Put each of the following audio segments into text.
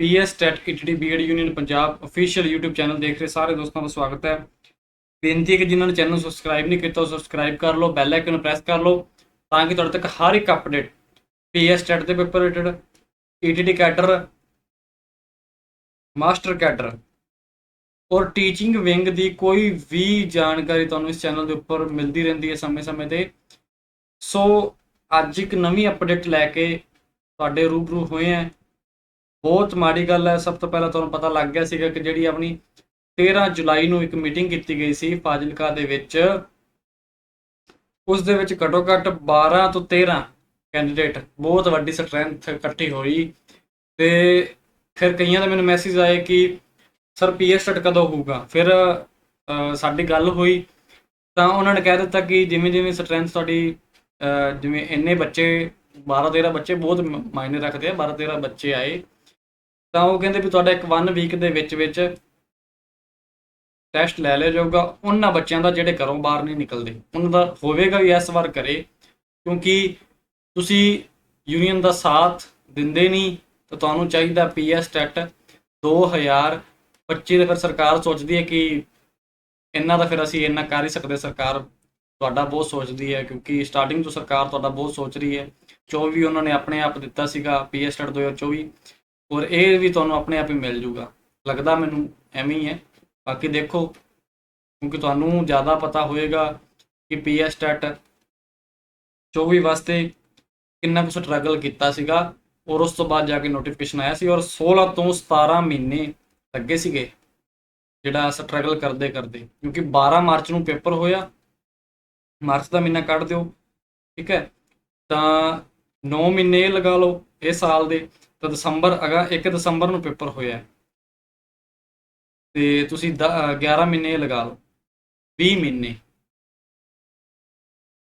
PS TET ETT BEd union Punjab official YouTube channel ਦੇਖ ਰਹੇ ਸਾਰੇ ਦੋਸਤਾਂ ਦਾ ਸਵਾਗਤ ਹੈ। ਬੇਨਤੀ ਹੈ ਕਿ ਜਿਨ੍ਹਾਂ ਨੇ ਚੈਨਲ ਨੂੰ ਸਬਸਕ੍ਰਾਈਬ ਨਹੀਂ ਕੀਤਾ ਉਹ ਸਬਸਕ੍ਰਾਈਬ ਕਰ ਲਓ ਬੈਲ ਆਈਕਨ ਨੂੰ ਪ੍ਰੈਸ ਕਰ ਲਓ ਤਾਂ ਕਿ ਤੁਹਾਡੇ ਤੱਕ ਹਰ ਇੱਕ ਅਪਡੇਟ ਪੀਐਸ ਟੈਟ ਦੇ paper related ETT cadre master cadre ਔਰ ਟੀਚਿੰਗ ਵਿੰਗ ਦੀ ਕੋਈ ਵੀ ਜਾਣਕਾਰੀ ਤੁਹਾਨੂੰ ਇਸ ਚੈਨਲ ਦੇ ਉੱਪਰ ਮਿਲਦੀ ਰਹਿੰਦੀ ਹੈ ਸਮੇਂ-ਸਮੇਂ ਤੇ। ਸੋ ਅੱਜ ਇੱਕ ਨਵੀਂ ਅਪਡੇਟ ਲੈ ਕੇ ਤੁਹਾਡੇ ਰੂਬਰੂ ਹੋਏ ਆ ਬਹੁਤ ਮਾੜੀ ਗੱਲ ਹੈ। ਸਭ ਤੋਂ ਪਹਿਲਾਂ ਤੁਹਾਨੂੰ ਪਤਾ ਲੱਗ ਗਿਆ ਸੀਗਾ ਕਿ ਜਿਹੜੀ ਆਪਣੀ 13 ਜੁਲਾਈ ਨੂੰ ਇੱਕ ਮੀਟਿੰਗ ਕੀਤੀ ਗਈ ਸੀ ਫਾਜ਼ਿਲਕਾ ਦੇ ਵਿੱਚ। ਉਸ ਦੇ ਵਿੱਚ ਘੱਟੋ ਘੱਟ 12 ਤੋਂ 13 ਕੈਂਡੀਡੇਟ, ਬਹੁਤ ਵੱਡੀ ਸਟਰੈਂਥ ਇਕੱਠੀ ਹੋਈ ਤੇ ਫਿਰ ਕਈਆਂ ਦਾ ਮੈਨੂੰ ਮੈਸੇਜ ਆਏ ਕਿ, ਸਰ, ਪੀਐਸ ਸਟ ਕਦੋਂ ਹੋਊਗਾ? ਫਿਰ ਸਾਡੀ ਗੱਲ ਹੋਈ ਤਾਂ ਉਹਨਾਂ ਨੇ ਕਹਿ ਦਿੱਤਾ ਕਿ ਜਿਵੇਂ ਜਿਵੇਂ ਸਟਰੈਂਥ ਤੁਹਾਡੀ ਜਿਵੇਂ ਇੰਨੇ ਬੱਚੇ 12 13 ਬੱਚੇ ਬਹੁਤ ਮਾਇਨੇ ਰੱਖਦੇ ਆ 12 13 ਬੱਚੇ ਆਏ। ਤਾਂ ਉਹ ਕਹਿੰਦੇ ਵੀ ਤੁਹਾਡਾ ਇੱਕ 1 ਵੀਕ ਦੇ ਵਿੱਚ ਵਿੱਚ ਟੈਸਟ ਲੈ ਲਿਆ ਜਾਊਗਾ। ਉਹਨਾਂ ਬੱਚਿਆਂ ਦਾ ਜਿਹੜੇ ਘਰੋਂ ਬਾਹਰ ਨਹੀਂ ਨਿਕਲਦੇ। ਉਹਨਾਂ ਦਾ ਹੋਵੇਗਾ ਵੀ ਇਸ ਵਾਰ ਕਰੇ ਕਿਉਂਕਿ ਤੁਸੀਂ ਯੂਨੀਅਨ ਦਾ ਸਾਥ ਦਿੰਦੇ ਨਹੀਂ, ਤਾਂ ਤੁਹਾਨੂੰ ਚਾਹੀਦਾ ਪੀਐਸ ਟੈਟ 2025 ਦੇ ਫਿਰ ਸਰਕਾਰ ਸੋਚਦੀ ਹੈ ਕਿ ਇੰਨਾ ਤਾਂ ਫਿਰ ਅਸੀਂ ਇੰਨਾ ਕਰ ਹੀ ਸਕਦੇ, ਸਰਕਾਰ ਤੁਹਾਡਾ ਬਹੁਤ ਸੋਚਦੀ ਹੈ, ਕਿਉਂਕਿ ਸਟਾਰਟਿੰਗ ਤੋਂ ਸਰਕਾਰ ਤੁਹਾਡਾ ਬਹੁਤ ਸੋਚ ਰਹੀ ਹੈ। 24 ਉਹਨਾਂ ਨੇ ਆਪਣੇ ਆਪ ਦਿੱਤਾ ਸੀਗਾ ਪੀਐਸ ਟੈਟ 2024 ਔਰ ਇਹ ਵੀ ਤੁਹਾਨੂੰ ਆਪਣੇ ਆਪ ਹੀ ਮਿਲ ਜੂਗਾ। ਲੱਗਦਾ ਮੈਨੂੰ ਐਵੇਂ ਹੀ ਹੈ। ਬਾਕੀ ਦੇਖੋ, ਕਿਉਂਕਿ ਤੁਹਾਨੂੰ ਜ਼ਿਆਦਾ ਪਤਾ ਹੋਏਗਾ ਕਿ ਪੀਐਸ ਟੈਟ 24 ਵਾਸਤੇ ਕਿੰਨਾ ਕੁ ਸਟਰਗਲ ਕੀਤਾ ਸੀਗਾ ਔਰ ਉਸ ਤੋਂ ਬਾਅਦ ਜਾ ਕੇ ਨੋਟੀਫਿਕੇਸ਼ਨ ਆਇਆ ਸੀ ਔਰ 16 ਤੋਂ 17 ਮਹੀਨੇ ਲੱਗੇ ਸੀਗੇ ਜਿਹੜਾ ਸਟਰਗਲ ਕਰਦੇ ਕਰਦੇ। ਕਿਉਂਕਿ 12 ਮਾਰਚ ਨੂੰ ਪੇਪਰ ਹੋਇਆ। ਮਾਰਚ ਦਾ ਮਹੀਨਾ ਕੱਢ ਦਿਓ। ਠੀਕ ਹੈ। ਤਾਂ 9 ਮਹੀਨੇ ਇਹ ਲਗਾ ਲਓ, ਇਹ ਸਾਲ ਦੇ। ਤਾਂ ਦਸੰਬਰ ਅਗਾ 1 ਦਸੰਬਰ ਨੂੰ ਪੇਪਰ ਹੋਇਆ ਹੈ। ਤੇ ਤੁਸੀਂ ਦ- ਅ, 11 ਮਹੀਨੇ ਇਹ ਲਗਾ ਲਓ। 20 ਮਹੀਨੇ।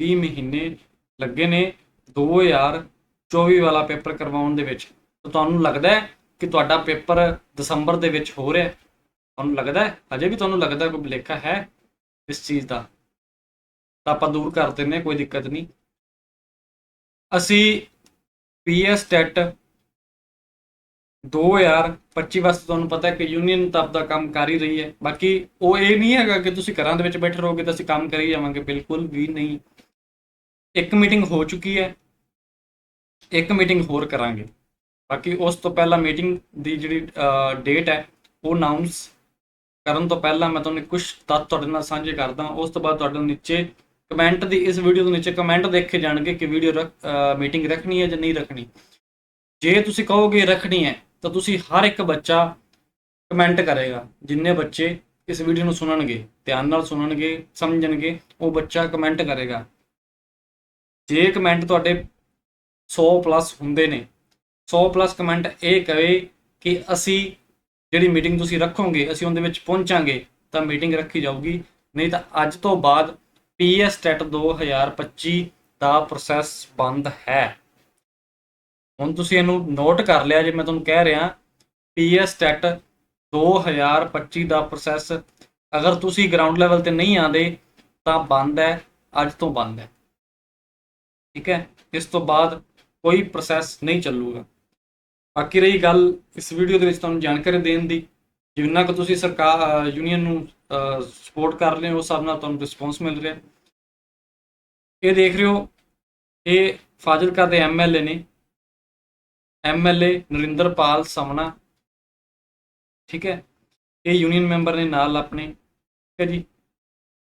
20 ਮਹੀਨੇ ਲੱਗੇ ਨੇ 2024 ਵਾਲਾ ਪੇਪਰ ਕਰਵਾਉਣ ਦੇ ਵਿੱਚ। ਤਾਂ ਤੁਹਾਨੂੰ ਲੱਗਦਾ ਹੈ ਕਿ ਤੁਹਾਡਾ ਪੇਪਰ ਦਸੰਬਰ ਦੇ ਵਿੱਚ ਹੋ ਰਿਹਾ ਤੁਹਾਨੂੰ ਲੱਗਦਾ ਹੈ? ਅਜੇ ਵੀ ਤੁਹਾਨੂੰ ਲੱਗਦਾ ਕੋਈ ਭੁਲੇਖਾ ਹੈ ਇਸ ਚੀਜ਼ ਦਾ? ਤਾਂ ਆਪਾਂ ਦੂਰ ਕਰ ਦਿੰਦੇ ਹਾਂ ਕੋਈ ਦਿੱਕਤ ਨਹੀਂ। ਅਸੀਂ ਪੀਐਸ ਟੈਟ 2025 ਵਾਸਤੇ ਤੁਹਾਨੂੰ ਪਤਾ ਹੈ ਕਿ ਯੂਨੀਅਨ ਤਾਂ ਆਪਦਾ ਕੰਮ ਕਰ ਹੀ ਰਹੀ ਹੈ। ਬਾਕੀ ਉਹ ਇਹ ਨਹੀਂ ਹੈਗਾ ਕਿ ਤੁਸੀਂ ਘਰਾਂ ਦੇ ਵਿੱਚ ਬੈਠੇ ਰਹੋਗੇ ਤਾਂ ਅਸੀਂ ਕੰਮ ਕਰੀ ਜਾਵਾਂਗੇ। ਬਿਲਕੁਲ ਵੀ ਨਹੀਂ। ਇੱਕ ਮੀਟਿੰਗ ਹੋ ਚੁੱਕੀ ਹੈ। ਇੱਕ ਮੀਟਿੰਗ ਹੋਰ ਕਰਾਂਗੇ। ਬਾਕੀ ਉਸ ਤੋਂ ਪਹਿਲਾਂ ਮੀਟਿੰਗ ਦੀ ਜਿਹੜੀ ਡੇਟ ਹੈ, ਉਹ ਅਨਾਉਂਸ ਕਰਨ ਤੋਂ ਪਹਿਲਾਂ ਮੈਂ ਤੁਹਾਨੂੰ ਕੁਝ ਤੱਥ ਤੁਹਾਡੇ ਨਾਲ ਸਾਂਝੇ ਕਰਦਾ। ਉਸ ਤੋਂ ਬਾਅਦ ਤੁਹਾਡੇ ਨੀਚੇ ਕਮੈਂਟ ਦੀ, ਇਸ ਵੀਡੀਓ ਦੇ ਨੀਚੇ ਕਮੈਂਟ ਦੇਖੇ ਜਾਣਗੇ ਕਿ ਵੀਡੀਓ ਮੀਟਿੰਗ ਰੱਖਣੀ ਹੈ ਜਾਂ ਨਹੀਂ ਰੱਖਣੀ। ਜੇ ਤੁਸੀਂ ਕਹੋਗੇ ਰੱਖਣੀ ਹੈ ਤਾਂ ਤੁਸੀਂ ਹਰ ਇੱਕ ਬੱਚਾ ਕਮੈਂਟ ਕਰੇਗਾ, ਜਿੰਨੇ ਬੱਚੇ ਇਸ ਵੀਡੀਓ ਨੂੰ ਸੁਣਨਗੇ, ਧਿਆਨ ਨਾਲ ਸੁਣਨਗੇ, ਸਮਝਣਗੇ, ਉਹ ਬੱਚਾ ਕਮੈਂਟ ਕਰੇਗਾ। ਜੇ ਕਮੈਂਟ ਤੁਹਾਡੇ 100 ਪਲੱਸ ਹੁੰਦੇ ਨੇ 100 ਪਲੱਸ ਕਮੈਂਟ ਇਹ ਕਹੇ ਕਿ ਅਸੀਂ ਜਿਹੜੀ ਮੀਟਿੰਗ ਤੁਸੀਂ ਰੱਖੋਗੇ, ਅਸੀਂ ਉਹਦੇ ਵਿੱਚ ਪਹੁੰਚਾਂਗੇ, ਤਾਂ ਮੀਟਿੰਗ ਰੱਖੀ ਜਾਊਗੀ। ਨਹੀਂ ਤਾਂ ਅੱਜ ਤੋਂ ਬਾਅਦ ਪੀਐਸ ਟੈਟ 2025 ਦਾ ਪ੍ਰੋਸੈਸ ਬੰਦ ਹੈ। ਹੁਣ ਤੁਸੀਂ ਇਹਨੂੰ ਨੋਟ ਕਰ ਲਿਆ ਜੇ ਮੈਂ ਤੁਹਾਨੂੰ ਕਹਿ ਰਿਹਾ ਪੀਐਸ ਟੈਟ 2025 ਦਾ ਪ੍ਰੋਸੈਸ ਅਗਰ ਤੁਸੀਂ ਗਰਾਊਂਡ ਲੈਵਲ ਤੇ ਨਹੀਂ ਆਂਦੇ ਤਾਂ ਬੰਦ ਹੈ, ਅੱਜ ਤੋਂ ਬੰਦ ਹੈ। ਠੀਕ ਹੈ? ਇਸ ਤੋਂ ਬਾਅਦ ਕੋਈ ਪ੍ਰੋਸੈਸ ਨਹੀਂ ਚੱਲੂਗਾ। ਬਾਕੀ ਰਹੀ ਗੱਲ ਇਸ ਵੀਡੀਓ ਦੇ ਵਿੱਚ ਤੁਹਾਨੂੰ ਜਾਣਕਾਰੀ ਦੇਣ ਦੀ। ਜਿੰਨਾ ਕੁ ਤੁਸੀਂ ਸਰਕਾਰ ਯੂਨੀਅਨ ਨੂੰ ਸਪੋਰਟ ਕਰ ਰਹੇ ਹੋ, ਉਸ ਹਿਸਾਬ ਨਾਲ ਤੁਹਾਨੂੰ ਰਿਸਪੌਂਸ ਮਿਲ ਰਿਹਾ। ਇਹ ਦੇਖ ਰਹੇ ਹੋ, ਇਹ ਫਾਜ਼ਿਲਕਾ ਦੇ ਐਮਐਲਏ ਨੇ। ਐਮਐਲਏ ਨਰਿੰਦਰਪਾਲ ਸਮਨਾ। ਠੀਕ ਹੈ? ਇਹ ਯੂਨੀਅਨ ਮੈਂਬਰ ਨੇ ਨਾਲ ਆਪਣੇ। ਠੀਕ ਹੈ ਜੀ?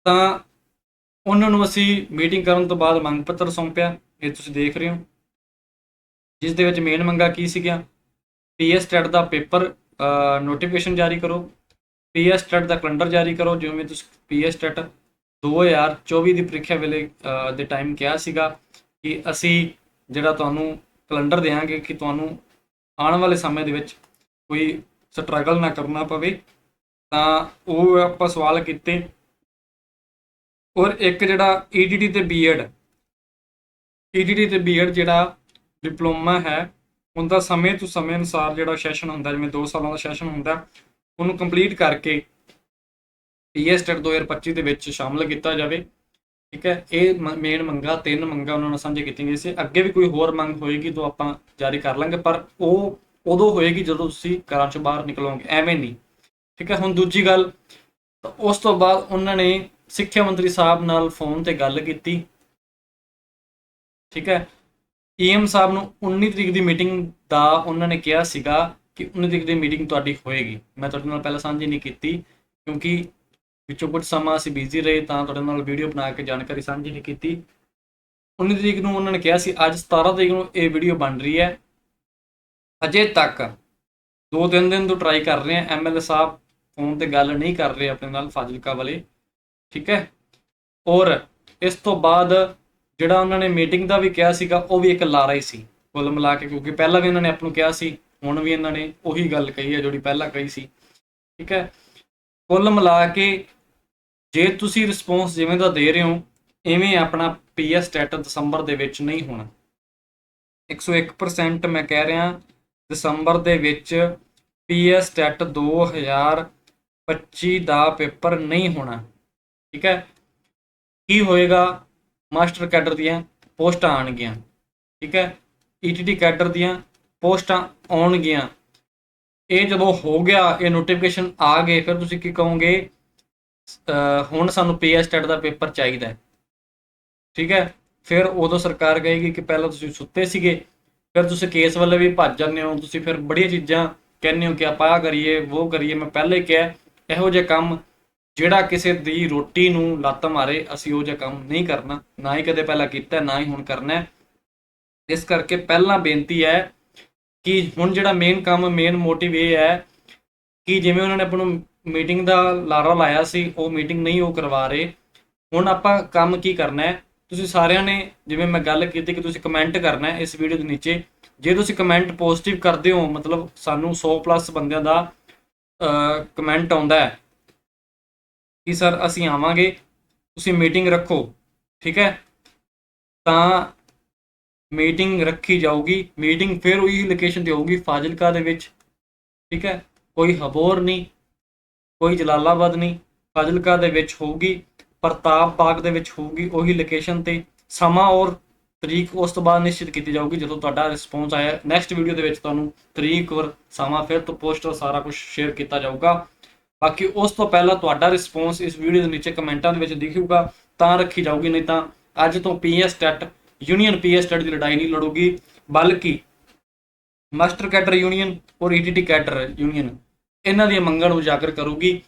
ਤਾਂ ਉਹਨਾਂ ਨੂੰ ਅਸੀਂ ਮੀਟਿੰਗ ਕਰਨ ਤੋਂ ਬਾਅਦ ਮੰਗ ਪੱਤਰ ਸੌਂਪਿਆ। ਇਹ ਤੁਸੀਂ ਦੇਖ ਰਹੇ ਹੋ। ਜਿਸ ਦੇ ਵਿੱਚ ਮੇਨ ਮੰਗਾ ਕੀ ਸੀਗੀਆਂ? ਪੀਐਸ ਟੈਟ ਦਾ ਪੇਪਰ ਨੋਟੀਫਿਕੇਸ਼ਨ ਜਾਰੀ ਕਰੋ। ਪੀਐਸ ਟੈਟ ਦਾ ਕੈਲੰਡਰ ਜਾਰੀ ਕਰੋ। ਜਿਵੇਂ ਤੁਸੀਂ ਪੀਐਸ ਟੈਟ 2024 ਦੀ ਪ੍ਰੀਖਿਆ ਵੇਲੇ ਦੇ ਟਾਈਮ ਕਿਹਾ ਸੀਗਾ ਕਿ ਅਸੀਂ ਜਿਹੜਾ ਤੁਹਾਨੂੰ ਕੈਲੰਡਰ ਦੇਵਾਂਗੇ ਕਿ ਤੁਹਾਨੂੰ ਆਉਣ ਵਾਲੇ ਸਮੇਂ ਦੇ ਵਿੱਚ ਕੋਈ ਸਟਰਗਲ ਨਾ ਕਰਨਾ ਪਵੇ। ਤਾਂ ਉਹ ਆਪਾਂ ਸਵਾਲ ਕੀਤੇ। ਔਰ ਇੱਕ ਜਿਹੜਾ ਈਡੀਟੀ ਤੇ ਬੀਐਡ ਈਡੀਟੀ ਤੇ ਬੀਐਡ ਜਿਹੜਾ ਡਿਪਲੋਮਾ ਹੈ, ਉਹਦਾ ਸਮੇਂ ਤੋਂ ਸਮੇਂ ਅਨੁਸਾਰ ਜਿਹੜਾ ਸੈਸ਼ਨ ਹੁੰਦਾ, ਜਿਵੇਂ 2 ਸਾਲਾਂ ਦਾ ਸੈਸ਼ਨ ਹੁੰਦਾ, ਉਹਨੂੰ ਕੰਪਲੀਟ ਕਰਕੇ ਪੀਐਸ ਟੈਟ 2025 ਦੇ ਵਿੱਚ ਸ਼ਾਮਲ ਕੀਤਾ ਜਾਵੇ। ਠੀਕ ਹੈ, ਇਹ ਮੇਨ ਮੰਗਾ, ਤਿੰਨ ਮੰਗਾ ਉਹਨਾਂ ਨਾਲ ਸਾਂਝੇ ਕੀਤੀਆਂ ਗਈਆਂ ਸੀ। ਅੱਗੇ ਵੀ ਕੋਈ ਹੋਰ ਮੰਗ ਹੋਏਗੀ ਤਾਂ ਆਪਾਂ ਜਾਰੀ ਕਰ ਲਾਂਗੇ, ਪਰ ਉਹ ਉਦੋਂ ਹੋਏਗੀ ਜਦੋਂ ਤੁਸੀਂ ਘਰਾਂ ਚੋਂ ਬਾਹਰ ਨਿਕਲੋਗੇ, ਐਵੇਂ ਨਹੀਂ। ਠੀਕ ਹੈ, ਹੁਣ ਦੂਜੀ ਗੱਲ ਉਸ ਤੋਂ ਬਾਅਦ ਉਹਨਾਂ ਨੇ ਸਿੱਖਿਆ ਮੰਤਰੀ ਸਾਹਿਬ ਨਾਲ ਫੋਨ ਤੇ ਗੱਲ ਕੀਤੀ। ਠੀਕ ਹੈ ਈਐਮ ਸਾਹਿਬ ਨੂੰ 19 ਤਰੀਕ ਦੀ ਮੀਟਿੰਗ ਦਾ ਉਹਨਾਂ ਨੇ ਕਿਹਾ ਸੀਗਾ ਕਿ 19 ਤਰੀਕ ਦੀ ਮੀਟਿੰਗ ਤੁਹਾਡੀ ਹੋਏਗੀ। ਮੈਂ ਤੁਹਾਡੇ ਨਾਲ ਪਹਿਲਾਂ ਸਾਂਝੀ ਨਹੀਂ ਕੀਤੀ, ਕਿਉਂਕਿ ਵਿੱਚੋਂ ਕੁਝ ਸਮਾਂ ਅਸੀਂ ਬਿਜ਼ੀ ਰਹੇ ਤਾਂ ਤੁਹਾਡੇ ਨਾਲ ਵੀਡੀਓ ਬਣਾ ਕੇ ਜਾਣਕਾਰੀ ਸਾਂਝੀ ਨਹੀਂ ਕੀਤੀ। 19 ਤਰੀਕ ਨੂੰ ਉਹਨਾਂ ਨੇ ਕਿਹਾ ਸੀ, ਅੱਜ 17 ਤਰੀਕ ਨੂੰ ਇਹ ਵੀਡੀਓ ਬਣ ਰਹੀ ਹੈ। ਅਜੇ ਤੱਕ ਦੋ ਤਿੰਨ ਦਿਨ ਤੋਂ ਟਰਾਈ ਕਰ ਰਹੇ ਆ ਐਮਐਲਏ ਸਾਹਿਬ ਫੋਨ ਤੇ ਗੱਲ ਨਹੀਂ ਕਰ ਰਹੇ ਆਪਣੇ ਨਾਲ ਫਾਜ਼ਿਲਕਾ ਵਾਲੇ। ਠੀਕ ਹੈ? ਔਰ ਇਸ ਤੋਂ ਬਾਅਦ ਜਿਹੜਾ ਉਹਨਾਂ ਨੇ ਮੀਟਿੰਗ ਦਾ ਵੀ ਕਿਹਾ ਸੀਗਾ, ਉਹ ਵੀ ਇੱਕ ਲਾਰਾ ਹੀ ਸੀ। ਕੁੱਲ ਮਿਲਾ ਕੇ ਕਿਉਂਕਿ ਪਹਿਲਾਂ ਵੀ ਇਹਨਾਂ ਨੇ ਆਪ ਨੂੰ ਕਿਹਾ ਸੀ, ਹੁਣ ਵੀ ਇਹਨਾਂ ਨੇ ਉਹੀ ਗੱਲ ਕਹੀ ਹੈ ਜਿਹੜੀ ਪਹਿਲਾਂ ਕਹੀ ਸੀ। ਠੀਕ ਹੈ? ਕੁੱਲ ਮਿਲਾ ਕੇ ਜੇ ਤੁਸੀਂ ਰਿਸਪੌਂਸ ਜਿਵੇਂ ਦਾ ਦੇ ਰਹੇ ਹੋ ਐਵੇਂ ਆਪਣਾ ਪੀਐਸ ਸਟੇਟਸ ਦਸੰਬਰ ਦੇ ਵਿੱਚ ਨਹੀਂ ਹੋਣਾ। 101% ਮੈਂ ਕਹਿ ਰਿਹਾ, ਦਸੰਬਰ ਦੇ ਵਿੱਚ ਪੀਐਸ ਸਟੇਟ 2025 ਦਾ ਪੇਪਰ ਨਹੀਂ ਹੋਣਾ। ਠੀਕ ਹੈ? ਕੀ ਹੋਏਗਾ? ਮਾਸਟਰ ਕੈਡਰ ਦੀਆਂ ਪੋਸਟਾਂ ਆਣਗੀਆਂ ਠੀਕ ਹੈ? ਈਟੀਟੀ ਕੈਡਰ ਦੀਆਂ ਪੋਸਟਾਂ ਆਉਣਗੀਆਂ। ਇਹ ਜਦੋਂ ਹੋ ਗਿਆ, ਇਹ ਨੋਟੀਫਿਕੇਸ਼ਨ ਆ ਗਏ, ਫਿਰ ਤੁਸੀਂ ਕੀ ਕਹੋਗੇ? ਹੁਣ ਸਾਨੂੰ ਪੀ ਸਟੇਟ ਦਾ ਪੇਪਰ ਚਾਹੀਦਾ ਹੈ। ਠੀਕ ਹੈ? ਫਿਰ ਉਦੋਂ ਸਰਕਾਰ ਕਹੇਗੀ ਕਿ ਪਹਿਲਾਂ ਤੁਸੀਂ ਸੁੱਤੇ ਸੀਗੇ, ਫਿਰ ਤੁਸੀਂ ਕੇਸ ਵੱਲ ਵੀ ਭੱਜ ਜਾਂਦੇ ਹੋ, ਤੁਸੀਂ ਫਿਰ ਬੜੀਆਂ ਚੀਜ਼ਾਂ ਕਹਿੰਦੇ ਹੋ ਕਿ ਆਪਾਂ ਆਹ ਕਰੀਏ ਉਹ ਕਰੀਏ, ਮੈਂ ਪਹਿਲੇ ਹੀ ਕਿਹਾ, ਇਹੋ ਜਿਹੇ ਕੰਮ ਜਿਹੜਾ ਕਿਸੇ ਦੀ ਰੋਟੀ ਨੂੰ ਲੱਤ ਮਾਰੇ, ਅਸੀਂ ਉਹ ਜਿਹਾ ਕੰਮ ਨਹੀਂ ਕਰਨਾ, ਨਾ ਹੀ ਕਦੇ ਪਹਿਲਾਂ ਕੀਤਾ, ਨਾ ਹੀ ਹੁਣ ਕਰਨਾ ਇਸ ਕਰਕੇ ਪਹਿਲਾਂ ਬੇਨਤੀ ਹੈ ਕਿ ਹੁਣ ਜਿਹੜਾ ਮੇਨ ਕੰਮ ਮੇਨ ਮੋਟਿਵ ਇਹ ਹੈ ਕਿ ਜਿਵੇਂ ਉਹਨਾਂ ਨੇ ਆਪਾਂ ਨੂੰ ਮੀਟਿੰਗ ਦਾ ਲਾਰਾ ਲਾਇਆ ਸੀ, ਉਹ ਮੀਟਿੰਗ ਨਹੀਂ ਉਹ ਕਰਵਾ ਰਹੇ। ਹੁਣ ਆਪਾਂ ਕੰਮ ਕੀ ਕਰਨਾ ਹੈ? ਤੁਸੀਂ ਸਾਰਿਆਂ ਨੇ ਜਿਵੇਂ ਮੈਂ ਗੱਲ ਕੀਤੀ ਕਿ ਤੁਸੀਂ ਕਮੈਂਟ ਕਰਨਾ ਹੈ ਇਸ ਵੀਡੀਓ ਦੇ ਨੀਚੇ। ਜੇ ਤੁਸੀਂ ਕਮੈਂਟ ਪੋਜ਼ਿਟਿਵ ਕਰਦੇ ਹੋ, ਮਤਲਬ ਸਾਨੂੰ 100 ਪਲੱਸ ਬੰਦਿਆਂ ਦਾ ਕਮੈਂਟ ਆਉਂਦਾ ਹੈ। ਕਿ ਸਰ ਅਸੀਂ ਆਵਾਂਗੇ, ਤੁਸੀਂ ਮੀਟਿੰਗ ਰੱਖੋ, ਠੀਕ ਹੈ? ਤਾਂ ਮੀਟਿੰਗ ਰੱਖੀ ਜਾਊਗੀ। ਮੀਟਿੰਗ ਫਿਰ ਉਹੀ ਲੋਕੇਸ਼ਨ ਤੇ ਹੋਊਗੀ, ਫਾਜ਼ਿਲਕਾ ਦੇ ਵਿੱਚ, ਠੀਕ ਹੈ? ਕੋਈ ਹਬੋਰ ਨਹੀਂ। ਕੋਈ ਜਲਾਲਾਬਾਦ ਨਹੀਂ, ਫਾਜ਼ਿਲਕਾ ਦੇ ਵਿੱਚ ਹੋਊਗੀ, ਪ੍ਰਤਾਪ ਬਾਗ ਦੇ ਵਿੱਚ ਹੋਊਗੀ, ਉਹੀ ਲੋਕੇਸ਼ਨ ਤੇ ਸਮਾਂ ਔਰ ਤਰੀਕ ਉਸ ਤੋਂ ਬਾਅਦ ਨਿਸ਼ਚਿਤ ਕੀਤੀ ਜਾਊਗੀ ਜਦੋਂ ਤੁਹਾਡਾ ਰਿਸਪੌਂਸ ਆਇਆ। ਨੈਕਸਟ ਵੀਡੀਓ ਦੇ ਵਿੱਚ ਤੁਹਾਨੂੰ ਤਰੀਕ ਔਰ ਸਮਾਂ ਫਿਰ ਤੋਂ ਪੋਸਟ ਔਰ ਸਾਰਾ ਕੁਝ ਸ਼ੇਅਰ ਕੀਤਾ ਜਾਊਗਾ। ਬਾਕੀ ਉਸ ਤੋਂ ਪਹਿਲਾਂ ਤੁਹਾਡਾ ਰਿਸਪੌਂਸ ਇਸ ਵੀਡੀਓ ਦੇ ਨੀਚੇ ਕਮੈਂਟਾਂ ਦੇ ਵਿੱਚ ਦਿਖੇਗਾ, ਤਾਂ ਰੱਖੀ ਜਾਊਗੀ, ਨਹੀਂ ਤਾਂ ਅੱਜ ਤੋਂ PS TET union PS TET ਦੀ ਲੜਾਈ ਨਹੀਂ ਲੜੂਗੀ, ਬਲਕਿ ਮਾਸਟਰ ਕੈਡਰ ਯੂਨੀਅਨ ਔਰ ਈਟੀਟੀ ਕੈਡਰ ਯੂਨੀਅਨ ਇਹਨਾਂ ਦੀਆਂ ਮੰਗਾਂ ਨੂੰ ਉਜਾਗਰ ਕਰੂਗੀ।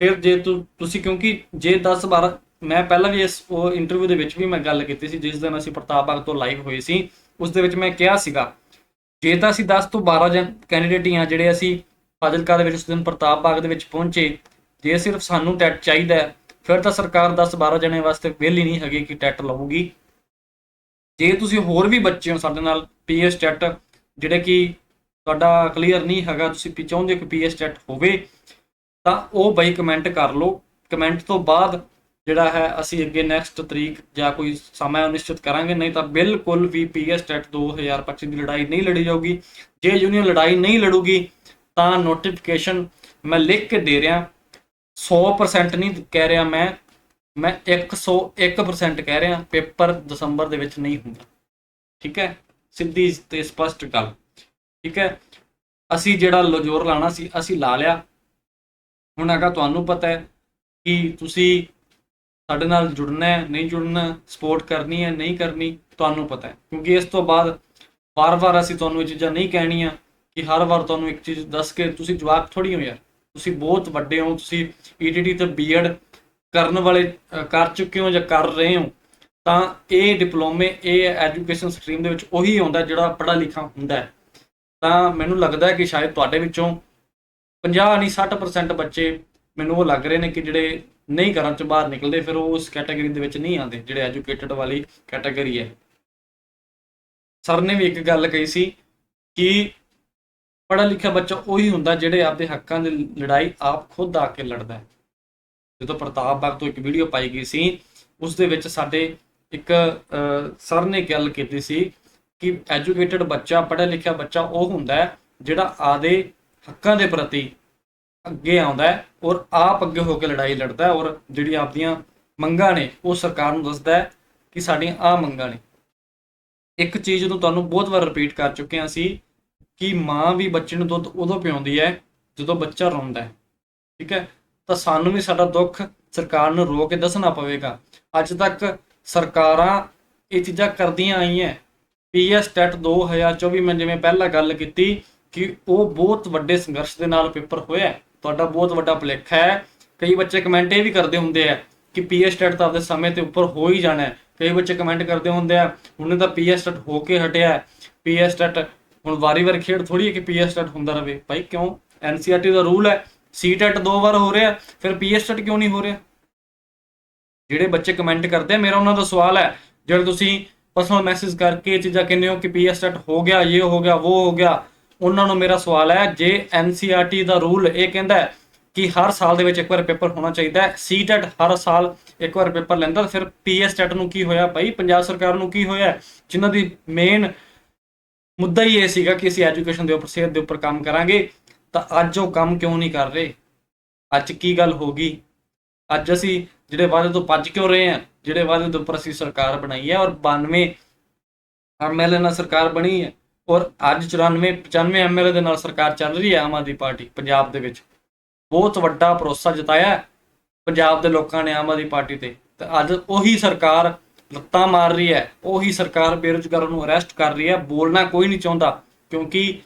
ਫਿਰ ਜੇ ਤੁਸੀਂ ਕਿਉਂਕਿ ਜੇ 10 12 ਮੈਂ ਪਹਿਲਾਂ ਵੀ ਇਸ ਉਹ ਇੰਟਰਵਿਊ ਦੇ ਵਿੱਚ ਵੀ ਮੈਂ ਗੱਲ ਕੀਤੀ ਸੀ, ਜਿਸ ਦਿਨ ਅਸੀਂ ਪ੍ਰਤਾਪ ਬਾਗ ਤੋਂ ਲਾਈਵ ਹੋਏ ਸੀ, ਉਸ ਦੇ ਵਿੱਚ ਮੈਂ ਕਿਹਾ ਸੀਗਾ, ਜੇ ਤਾਂ ਅਸੀਂ 10 ਤੋਂ 12 ਜਨ ਕੈਂਡੀਡੇਟ ਹੀ ਆ ਜਿਹੜੇ ਅਸੀਂ ਫਾਜ਼ਿਲਕਾ ਦੇ ਵਿੱਚ ਉਸ ਦਿਨ ਪ੍ਰਤਾਪ ਬਾਗ ਦੇ ਵਿੱਚ ਪਹੁੰਚੇ, ਜੇ ਸਿਰਫ ਸਾਨੂੰ ਟੈਟ ਚਾਹੀਦਾ ਫਿਰ ਤਾਂ ਸਰਕਾਰ 10 12 ਜਣੇ ਵਾਸਤੇ ਵਿਹਲੀ ਨਹੀਂ ਹੈਗੀ ਕਿ ਟੈਟ ਲਊਗੀ। ਜੇ ਤੁਸੀਂ ਹੋਰ ਵੀ ਬੱਚੇ ਹੋ ਸਾਡੇ ਨਾਲ ਪੀਐਸ ਟੈਟ, ਜਿਹੜੇ ਕਿ ਤੁਹਾਡਾ ਕਲੀਅਰ ਨਹੀਂ ਹੈਗਾ, ਤੁਸੀਂ ਵੀ ਚਾਹੁੰਦੇ ਹੋ ਕਿ ਪੀਐਸ ਟੈਟ ਹੋਵੇ, ਤਾਂ ਉਹ ਬਾਈ ਕਮੈਂਟ ਕਰ ਲਓ। ਕਮੈਂਟ ਤੋਂ ਬਾਅਦ ਜਿਹੜਾ ਹੈ, ਅਸੀਂ ਅੱਗੇ ਨੈਕਸਟ ਤਰੀਕ ਜਾਂ ਕੋਈ ਸਮਾਂ ਨਿਸ਼ਚਿਤ ਕਰਾਂਗੇ। ਨਹੀਂ ਤਾਂ ਬਿਲਕੁਲ ਵੀ ਪੀਐਸ ਟੈਟ 2025 ਦੀ ਲੜਾਈ ਨਹੀਂ ਲੜੀ ਜਾਊਗੀ। ਜੇ ਯੂਨੀਅਨ ਲੜਾਈ ਨਹੀਂ ਲੜੂਗੀ, ਤਾਂ ਨੋਟੀਫਿਕੇਸ਼ਨ ਮੈਂ ਲਿਖ ਕੇ ਦੇ ਰਿਹਾ। 100% ਨਹੀਂ ਕਹਿ ਰਿਹਾ ਮੈਂ ਮੈਂ 101% ਕਹਿ ਰਿਹਾ। ਪੇਪਰ ਦਸੰਬਰ ਦੇ ਵਿੱਚ ਨਹੀਂ ਹੁੰਦਾ। ਠੀਕ ਹੈ? ਸਿੱਧੀ ਤੇ ਸਪਸ਼ਟ ਗੱਲ। ਠੀਕ ਹੈ? ਅਸੀਂ ਜਿਹੜਾ ਲ- ਜ਼ੋਰ ਲਾਣਾ ਸੀ, ਅਸੀਂ ਲਾ ਲਿਆ। ਹੁਣ ਅਗਾ ਤੁਹਾਨੂੰ ਪਤਾ ਹੈ ਕਿ ਤੁਸੀਂ ਸਾਡੇ ਨਾਲ ਜੁੜਨਾ ਹੈ, ਨਹੀਂ ਜੁੜਨਾ ਸਪੋਰਟ ਕਰਨੀ ਹੈ, ਨਹੀਂ ਕਰਨੀ, ਤੁਹਾਨੂੰ ਪਤਾ ਹੈ। ਕਿਉਂਕਿ ਇਸ ਤੋਂ ਬਾਅਦ ਵਾਰ-ਵਾਰ ਅਸੀਂ ਤੁਹਾਨੂੰ ਇਹ ਚੀਜ਼ਾਂ ਨਹੀਂ ਕਹਿਣੀਆਂ ਕਿ ਹਰ ਵਾਰ ਤੁਹਾਨੂੰ ਇੱਕ ਚੀਜ਼ ਦੱਸ ਕੇ ਤੁਸੀਂ ਜਵਾਬ ਥੋੜੀ ਹੋ ਯਾਰ। ਤੁਸੀਂ ਬਹੁਤ ਵੱਡੇ ਹੋ, ਤੁਸੀਂ ਈਟੀਟੀ ਤੇ ਬੀਐਡ ਕਰਨ ਵਾਲੇ ਕਰ ਚੁੱਕੇ ਹੋ ਜਾਂ ਕਰ ਰਹੇ ਹੋ, ਤਾਂ ਇਹ ਡਿਪਲੋਮੇ, ਇਹ ਐਜੂਕੇਸ਼ਨ ਸਟਰੀਮ ਦੇ ਵਿੱਚ ਉਹੀ ਆਉਂਦਾ ਜਿਹੜਾ ਪੜ੍ਹਾ ਲਿਖਾ ਹੁੰਦਾ ਹੈ। ਤਾਂ ਮੈਨੂੰ ਲੱਗਦਾ ਕਿ ਸ਼ਾਇਦ ਤੁਹਾਡੇ ਵਿੱਚੋਂ 50 ਨਹੀਂ 60% ਬੱਚੇ ਮੈਨੂੰ ਉਹ ਲੱਗ ਰਹੇ ਨੇ ਕਿ ਜਿਹੜੇ ਨਹੀਂ ਘਰਾਂ ਚ ਬਾਹਰ ਨਿਕਲਦੇ, ਫਿਰ ਉਹ ਉਸ ਕੈਟਾਗਰੀ ਦੇ ਵਿੱਚ ਨਹੀਂ ਆਉਂਦੇ, ਜਿਹੜੇ ਐਜੂਕੇਟਡ ਵਾਲੀ ਕੈਟਾਗਰੀ ਹੈ। ਸਰ ਨੇ ਵੀ ਇੱਕ ਗੱਲ ਕਹੀ ਸੀ ਕਿ ਪੜ੍ਹਾ ਲਿਖਿਆ ਬੱਚਾ ਉਹੀ ਹੁੰਦਾ ਜਿਹੜੇ ਆਪਦੇ ਹੱਕਾਂ ਦੀ ਲੜਾਈ ਆਪ ਖੁਦ ਆ ਕੇ ਲੜਦਾ ਹੈ। ਜਦੋਂ ਪ੍ਰਤਾਪ ਬਾਗ ਤੋਂ ਇੱਕ ਵੀਡੀਓ ਪਾਈ ਗਈ ਸੀ, ਉਸ ਦੇ ਵਿੱਚ ਸਾਡੇ ਇੱਕ ਸਰ ਨੇ ਗੱਲ ਕੀਤੀ ਸੀ ਕਿ ਐਜੂਕੇਟਿਡ ਬੱਚਾ ਪੜ੍ਹਿਆ ਲਿਖਿਆ ਬੱਚਾ ਉਹ ਹੁੰਦਾ ਜਿਹੜਾ ਆਦੇ ਹੱਕਾਂ ਦੇ ਪ੍ਰਤੀ ਅੱਗੇ ਆਉਂਦਾ ਹੈ ਔਰ ਆਪ ਅੱਗੇ ਹੋ ਕੇ ਲੜਾਈ ਲੜਦਾ ਹੈ ਔਰ ਜਿਹੜੀ ਆਪਦੀਆਂ ਮੰਗਾਂ ਨੇ, ਉਹ ਸਰਕਾਰ ਨੂੰ ਦੱਸਦਾ ਹੈ ਕਿ ਸਾਡੀਆਂ ਆ ਮੰਗਾਂ ਨੇ। ਇੱਕ ਚੀਜ਼ ਨੂੰ ਤੁਹਾਨੂੰ ਬਹੁਤ ਵਾਰ ਰਿਪੀਟ ਕਰ ਚੁੱਕੇ ਹਾਂ ਅਸੀਂ ਕਿ ਮਾਂ ਵੀ ਬੱਚੇ ਨੂੰ ਦੁੱਧ ਉਦੋਂ ਪਿਆਉਂਦੀ ਹੈ ਜਦੋਂ ਬੱਚਾ ਰੋਂਦਾ ਹੈ। ਠੀਕ ਹੈ? ਤਾਂ ਸਾਨੂੰ ਵੀ ਸਾਡਾ ਦੁੱਖ ਸਰਕਾਰ ਨੂੰ ਰੋ ਕੇ ਦੱਸਣਾ ਪਵੇਗਾ। ਅੱਜ ਤੱਕ ਸਰਕਾਰਾਂ ਇਹ ਚੀਜ਼ਾਂ ਕਰਦੀਆਂ ਆਈਆਂ। ਪੀਐਸ ਟੈਟ 2024 ਮੈਂ ਜਿਵੇਂ ਪਹਿਲਾਂ ਗੱਲ ਕੀਤੀ ਕਿ ਉਹ ਬਹੁਤ ਵੱਡੇ ਸੰਘਰਸ਼ ਦੇ ਨਾਲ ਪੇਪਰ ਹੋਇਆ ਤੁਹਾਡਾ ਬਹੁਤ ਵੱਡਾ ਭੁਲੇਖਾ ਹੈ। ਕਈ ਬੱਚੇ ਕਮੈਂਟ ਇਹ ਵੀ ਕਰਦੇ ਹੁੰਦੇ ਆ ਕਿ ਪੀਐਸ ਟੈਟ ਤਾਂ ਆਪਦੇ ਸਮੇਂ ਤੇ ਉੱਪਰ ਹੋ ਹੀ ਜਾਣਾ ਹੈ। ਕਈ ਬੱਚੇ ਕਮੈਂਟ ਕਰਦੇ ਹੁੰਦੇ ਆ ਉਹਨੇ ਤਾਂ ਪੀਐਸ ਟੈਟ ਹੋ ਕੇ ਹਟਿਆ ਹੈ। ਪੀਐਸ ਟੈਟ ਹੁਣ ਵਾਰੀ ਵਾਰ ਖੇਡ ਥੋੜੀ ਹੈ ਕਿ ਪੀਐਸ ਟੈਟ ਹੁੰਦਾ ਰਵੇ ਭਾਈ ਕਿਉਂ? ਐਨਸੀਆਰਟੀ ਦਾ ਰੂਲ ਹੈ ਸੀ ਟੈਟ ਦੋ ਵਾਰ ਹੋ ਰਿਹਾ, ਫਿਰ ਪੀਐਸ ਟੈਟ ਕਿਉਂ ਨਹੀਂ ਹੋ ਰਿਹਾ? ਜਿਹੜੇ ਬੱਚੇ ਕਮੈਂਟ ਕਰਦੇ ਆ, ਮੇਰਾ ਉਹਨਾਂ ਦਾ ਸਵਾਲ ਹੈ, ਜਿਹੜੇ ਤੁਸੀਂ ਪਰਸਨਲ ਮੈਸੇਜ ਕਰਕੇ ਇਹ ਚੀਜ਼ਾਂ ਕਹਿੰਦੇ ਹੋ ਕਿ ਪੀਐਸ ਟੈਟ ਹੋ ਗਿਆ, ਇਹ ਹੋ ਗਿਆ, ਉਹ ਹੋ ਗਿਆ। ਉਹਨਾਂ ਨੂੰ ਮੇਰਾ ਸਵਾਲ ਹੈ, ਜੇ ਐਨਸੀਆਰਟੀ ਦਾ ਰੂਲ ਇਹ ਕਹਿੰਦਾ ਕਿ ਹਰ ਸਾਲ ਦੇ ਵਿੱਚ ਇੱਕ ਵਾਰ ਪੇਪਰ ਹੋਣਾ ਚਾਹੀਦਾ ਹੈ ਸੀ ਟੈਟ ਹਰ ਸਾਲ ਇੱਕ ਵਾਰ ਪੇਪਰ ਲੈਂਦਾ ਤਾਂ ਫਿਰ ਪੀਐਸ ਟੈਟ ਨੂੰ ਕੀ ਹੋਇਆ ਭਾਈ ਪੰਜਾਬ ਸਰਕਾਰ ਨੂੰ ਕੀ ਹੋਇਆ? ਜਿਨ੍ਹਾਂ ਦੀ ਮੇਨ ਮੁੱਦਾ ਹੀ ਇਹ ਸੀਗਾ ਕਿ ਅਸੀਂ ਐਜੂਕੇਸ਼ਨ ਦੇ ਉੱਪਰ, ਸਿਹਤ ਦੇ ਉੱਪਰ ਕੰਮ ਕਰਾਂਗੇ, ਤਾਂ ਅੱਜ ਉਹ ਕੰਮ ਕਿਉਂ ਨਹੀਂ ਕਰ ਰਹੇ? ਅੱਜ ਕੀ ਗੱਲ ਹੋ ਗਈ? ਅੱਜ ਅਸੀਂ ਜਿਹੜੇ ਵਾਅਦੇ ਤੋਂ ਭੱਜ ਕਿਉਂ ਰਹੇ ਹਾਂ ਜਿਹੜੇ ਵਾਅਦੇ ਤੋਂ ਉੱਪਰ ਅਸੀਂ ਸਰਕਾਰ ਬਣਾਈ ਹੈ ਔਰ 92 ਐਮਐਲਏ ਨਾਲ ਸਰਕਾਰ ਬਣੀ ਹੈ ਔਰ ਅੱਜ 94 95 ਐਮਐਲਏ ਦੇ ਨਾਲ ਸਰਕਾਰ ਚੱਲ ਰਹੀ ਹੈ ਆਮ ਆਦਮੀ ਪਾਰਟੀ ਪੰਜਾਬ ਦੇ ਵਿੱਚ। ਬਹੁਤ ਵੱਡਾ ਭਰੋਸਾ ਜਤਾਇਆ ਪੰਜਾਬ ਦੇ ਲੋਕਾਂ ਨੇ ਆਮ ਆਦਮੀ ਪਾਰਟੀ ਤੇ। ਤੇ ਅੱਜ ਉਹੀ ਸਰਕਾਰ ਲੱਤਾਂ ਮਾਰ ਰਹੀ ਹੈ, ਉਹੀ ਸਰਕਾਰ ਬੇਰੁਜ਼ਗਾਰਾਂ ਨੂੰ ਅਰੈਸਟ ਕਰ ਰਹੀ ਹੈ, ਬੋਲਣਾ ਕੋਈ ਨਹੀਂ ਚਾਹੁੰਦਾ। ਕਿਉਂਕਿ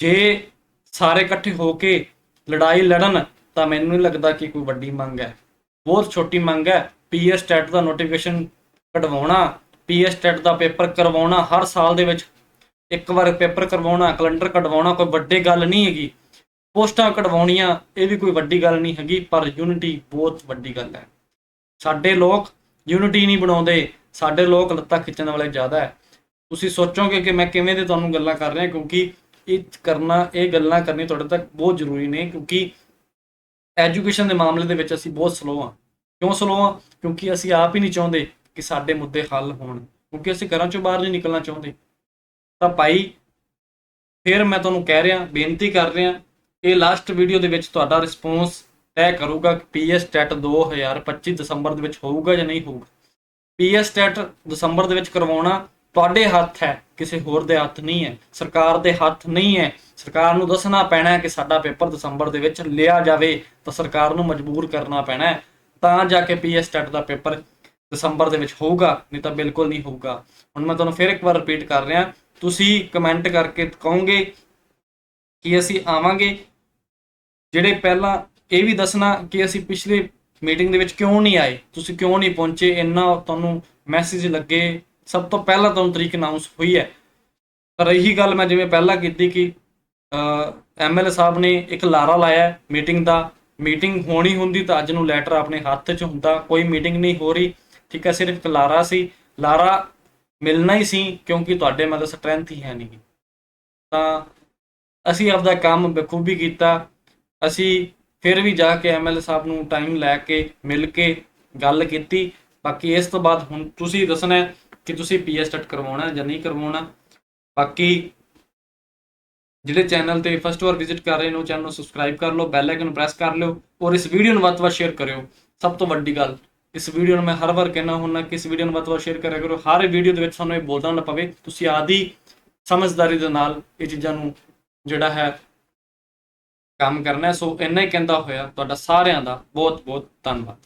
ਜੇ ਸਾਰੇ ਇਕੱਠੇ ਹੋ ਕੇ ਲੜਾਈ ਲੜਨ ਤਾਂ ਮੈਨੂੰ ਨਹੀਂ ਲੱਗਦਾ ਕਿ ਕੋਈ ਵੱਡੀ ਮੰਗ ਹੈ। ਬਹੁਤ ਛੋਟੀ ਮੰਗ ਹੈ। ਪੀਐਸ ਟੈਟ ਦਾ ਨੋਟੀਫਿਕੇਸ਼ਨ ਕਢਵਾਉਣਾ ਪੀਐਸ ਟੈਟ ਦਾ ਪੇਪਰ ਕਰਵਾਉਣਾ, ਹਰ ਸਾਲ ਦੇ ਵਿੱਚ ਇੱਕ ਵਾਰ ਪੇਪਰ ਕਰਵਾਉਣਾ ਕੈਲੰਡਰ ਕਢਵਾਉਣਾ, ਕੋਈ ਵੱਡੀ ਗੱਲ ਨਹੀਂ ਹੈਗੀ। ਪੋਸਟਾਂ ਕਢਵਾਉਣੀਆਂ, ਇਹ ਵੀ ਕੋਈ ਵੱਡੀ ਗੱਲ ਨਹੀਂ ਹੈਗੀ, ਪਰ ਯੂਨਿਟੀ ਬਹੁਤ ਵੱਡੀ ਗੱਲ ਹੈ। ਸਾਡੇ ਲੋਕ ਯੂਨਿਟੀ ਨਹੀਂ ਬਣਾਉਂਦੇ, ਸਾਡੇ ਲੋਕ ਲੱਤਾਂ ਖਿੱਚਣ ਵਾਲੇ ਜ਼ਿਆਦਾ ਹੈ। ਤੁਸੀਂ ਸੋਚੋਗੇ ਕਿ ਮੈਂ ਕਿਵੇਂ ਦੇ ਤੁਹਾਨੂੰ ਗੱਲਾਂ ਕਰ ਰਿਹਾ, ਕਿਉਂਕਿ ਇਹ ਕਰਨਾ, ਇਹ ਗੱਲਾਂ ਕਰਨੀ ਤੁਹਾਡੇ ਤੱਕ ਬਹੁਤ ਜ਼ਰੂਰੀ ਨੇ, ਕਿਉਂਕਿ ਐਜੂਕੇਸ਼ਨ ਦੇ ਮਾਮਲੇ ਦੇ ਵਿੱਚ ਅਸੀਂ ਬਹੁਤ ਸਲੋ ਹਾਂ। ਕਿਉਂ ਸਲੋ ਹਾਂ? ਕਿਉਂਕਿ ਅਸੀਂ ਆਪ ਹੀ ਨਹੀਂ ਚਾਹੁੰਦੇ ਕਿ ਸਾਡੇ ਮੁੱਦੇ ਹੱਲ ਹੋਣ। ਕਿਉਂਕਿ ਅਸੀਂ ਘਰਾਂ ਚੋਂ ਬਾਹਰ ਨਹੀਂ ਨਿਕਲਣਾ ਚਾਹੁੰਦੇ। ਤਾਂ ਭਾਈ, ਫਿਰ ਮੈਂ ਤੁਹਾਨੂੰ ਕਹਿ ਰਿਹਾ, ਬੇਨਤੀ ਕਰ ਰਿਹਾ, ਇਹ ਲਾਸਟ ਵੀਡੀਓ ਦੇ ਵਿੱਚ ਤੁਹਾਡਾ ਰਿਸਪੌਂਸ ਤੈਅ ਕਰੂਗਾ ਕਿ ਪੀਐਸ ਟੈਟ 2025 ਦਸੰਬਰ ਦੇ ਵਿੱਚ ਹੋਊਗਾ ਜਾਂ ਨਹੀਂ ਹੋਊਗਾ। ਪੀਐਸ ਟੈਟ ਦਸੰਬਰ ਦੇ ਵਿੱਚ ਕਰਵਾਉਣਾ ਤੁਹਾਡੇ ਹੱਥ ਹੈ, ਕਿਸੇ ਹੋਰ ਦੇ ਹੱਥ ਨਹੀਂ ਹੈ, ਸਰਕਾਰ ਦੇ ਹੱਥ ਨਹੀਂ ਹੈ। ਸਰਕਾਰ ਨੂੰ ਦੱਸਣਾ ਪੈਣਾ ਹੈ ਕਿ ਸਾਡਾ ਪੇਪਰ ਦਸੰਬਰ ਦੇ ਵਿੱਚ ਲਿਆ ਜਾਵੇ, ਤਾਂ ਸਰਕਾਰ ਨੂੰ ਮਜਬੂਰ ਕਰਨਾ ਪੈਣਾ ਹੈ। ਤਾਂ ਜਾ ਕੇ ਪੀਐਸ ਟੈਟ ਦਾ ਪੇਪਰ ਦਸੰਬਰ ਦੇ ਵਿੱਚ ਹੋਊਗਾ, ਨਹੀਂ ਤਾਂ ਬਿਲਕੁਲ ਨਹੀਂ ਹੋਊਗਾ। ਹੁਣ ਮੈਂ ਤੁਹਾਨੂੰ ਫਿਰ ਇੱਕ ਵਾਰ ਰਿਪੀਟ ਕਰ ਰਿਹਾ, ਤੁਸੀਂ ਕਮੈਂਟ ਕਰਕੇ ਕਹੋਗੇ ਕਿ ਅਸੀਂ ਆਵਾਂਗੇ। ਜਿਹੜੇ ਪਹਿਲਾਂ ਇਹ ਵੀ ਦੱਸਣਾ ਕਿ ਅਸੀਂ ਪਿਛਲੇ ਮੀਟਿੰਗ ਦੇ ਵਿੱਚ ਕਿਉਂ ਨਹੀਂ ਆਏ? ਤੁਸੀਂ ਕਿਉਂ ਨਹੀਂ ਪਹੁੰਚੇ? ਇੰਨਾ ਤੁਹਾਨੂੰ ਮੈਸੇਜ ਲੱਗੇ ਸਭ ਤੋਂ ਪਹਿਲਾਂ ਤੁਹਾਨੂੰ ਤਰੀਕ ਅਨਾਉਂਸ ਹੋਈ ਹੈ। ਪਰ ਇਹੀ ਗੱਲ ਮੈਂ ਜਿਵੇਂ ਪਹਿਲਾਂ ਕੀਤੀ ਕਿ ਐਮਐਲਏ ਸਾਹਿਬ ਨੇ ਇੱਕ ਲਾਰਾ ਲਾਇਆ ਮੀਟਿੰਗ ਦਾ। ਮੀਟਿੰਗ ਹੋਣੀ ਹੁੰਦੀ ਤਾਂ ਅੱਜ ਨੂੰ ਲੈਟਰ ਆਪਣੇ ਹੱਥ 'ਚ ਹੁੰਦਾ, ਕੋਈ ਮੀਟਿੰਗ ਨਹੀਂ ਹੋ ਰਹੀ। ਠੀਕ ਹੈ, ਸਿਰਫ ਇੱਕ ਲਾਰਾ ਸੀ। ਲਾਰਾ ਮਿਲਣਾ ਹੀ ਸੀ ਕਿਉਂਕਿ ਤੁਹਾਡੇ ਮਤਲਬ ਸਟਰੈਂਥ ਹੀ ਹੈ ਨਹੀਂ। ਤਾਂ ਅਸੀਂ ਆਪਦਾ ਕੰਮ ਬਖੂਬੀ ਕੀਤਾ। ਅਸੀਂ ਫਿਰ ਵੀ ਜਾ ਕੇ ਐਮਐਲਏ ਸਾਹਿਬ ਨੂੰ ਟਾਈਮ ਲੈ ਕੇ, ਮਿਲ ਕੇ ਗੱਲ ਕੀਤੀ। ਬਾਕੀ ਇਸ ਤੋਂ ਬਾਅਦ ਹੁਣ ਤੁਸੀਂ ਦੱਸਣਾ ਕਿ ਤੁਸੀਂ ਪੀਐਸ ਟੈਟ ਕਰਵਾਉਣਾ ਜਾਂ ਨਹੀਂ ਕਰਵਾਉਣਾ। ਬਾਕੀ ਜਿਹੜੇ ਚੈਨਲ ਤੇ ਫਸਟ ਵਾਰ ਵਿਜ਼ਿਟ ਕਰ ਰਹੇ ਨੇ, ਉਹ ਚੈਨਲ ਨੂੰ ਸਬਸਕ੍ਰਾਈਬ ਕਰ ਲਓ ਬੈਲ ਆਈਕਨ ਪ੍ਰੈਸ ਕਰ ਲਿਓ ਔਰ ਇਸ ਵੀਡੀਓ ਨੂੰ ਵੱਧ ਤੋਂ ਵੱਧ ਸ਼ੇਅਰ ਕਰਿਓ। ਸਭ ਤੋਂ ਵੱਡੀ ਗੱਲ, ਇਸ ਵੀਡੀਓ ਨੂੰ ਮੈਂ ਹਰ ਵਾਰ ਕਹਿਣਾ ਹੁੰਦਾ ਕਿ ਇਸ ਵੀਡੀਓ ਨੂੰ ਵੱਧ ਵੱਧ ਸ਼ੇਅਰ ਕਰਿਆ ਕਰੋ। ਹਰ ਵੀਡੀਓ ਦੇ ਵਿੱਚ ਤੁਹਾਨੂੰ ਇਹ ਬੋਲਣਾ ਨਾ ਪਵੇ, ਤੁਸੀਂ ਆਦੀ ਸਮਝਦਾਰੀ ਦੇ ਨਾਲ ਇਹ ਚੀਜ਼ਾਂ ਨੂੰ ਜਿਹੜਾ ਹੈ ਕੰਮ ਕਰਨਾ ਸੋ ਇੰਨਾ ਹੀ ਕਹਿੰਦਾ ਹੋਇਆ। ਤੁਹਾਡਾ ਸਾਰਿਆਂ ਦਾ ਬਹੁਤ ਬਹੁਤ ਧੰਨਵਾਦ।